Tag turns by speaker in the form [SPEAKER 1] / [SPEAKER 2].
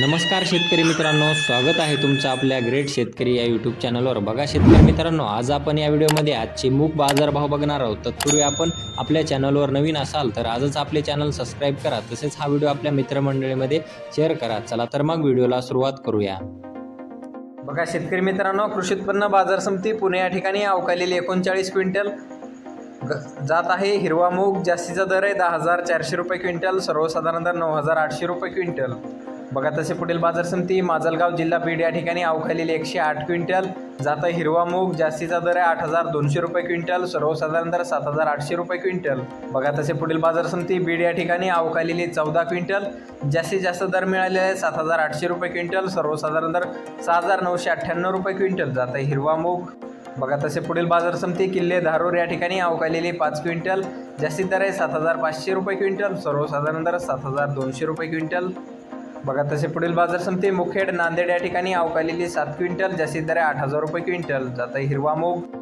[SPEAKER 1] नमस्कार शेतकरी मित्रांनो स्वागत आहे तुमचं आपल्या ग्रेट शेतकरी या यूट्यूब चॅनलवर बघा शेतकरी मित्रांनो आज आपण या व्हिडिओमध्ये आजचे मूग बाजारभाव बघणार आहोत. तत्पूर्वी आपण आपल्या चॅनलवर नवीन असाल तर आजच आपले चॅनल सबस्क्राईब करा. तसेच हा व्हिडिओ आपल्या मित्रमंडळीमध्ये शेअर करा. चला तर मग व्हिडिओला सुरुवात करूया.
[SPEAKER 2] बघा शेतकरी मित्रांनो कृषी उत्पन्न बाजार समिती पुणे या ठिकाणी अवकालेली एकोणचाळीस क्विंटल ग- जात आहे. हिरवा मूग जास्तीचा दर आहे दहा हजार चारशे रुपये क्विंटल सर्वसाधारण दर नऊ हजार आठशे रुपये क्विंटल. बघा तसे पुढील बाजार समिती माजलगाव जिल्हा बीड या ठिकाणी अवकालेली एकशे आठ क्विंटल जाता हिरवा मूग जास्तीचा दर आहे आठ हजार दोनशे रुपये क्विंटल सर्वसाधारण दर सात हजार आठशे रुपये क्विंटल. बघा तसे पुढील बाजार समिती बीड या ठिकाणी अवकालेली चौदा क्विंटल जास्तीत जास्त दर मिळालेले आहे सात हजार आठशे रुपये क्विंटल सर्वसाधारण दर सहा हजार नऊशे अठ्ठ्याण्णव रुपये क्विंटल जाता हिरवा मूग. बघा तसे पुढील बाजार समिती किल्ले धारूर या ठिकाणी अवकालेली पाच क्विंटल जास्तीत दर आहे सात हजार पाचशे रुपये क्विंटल सर्वसाधारण दर सात हजार दोनशे रुपये क्विंटल. बघा तसे पुढील बाजार समिती मुखेड नांदेड या ठिकाणी अवकालेली सात क्विंटल जास्तीत दर आठ हजार रुपये क्विंटल. जाता हिरवा मूग.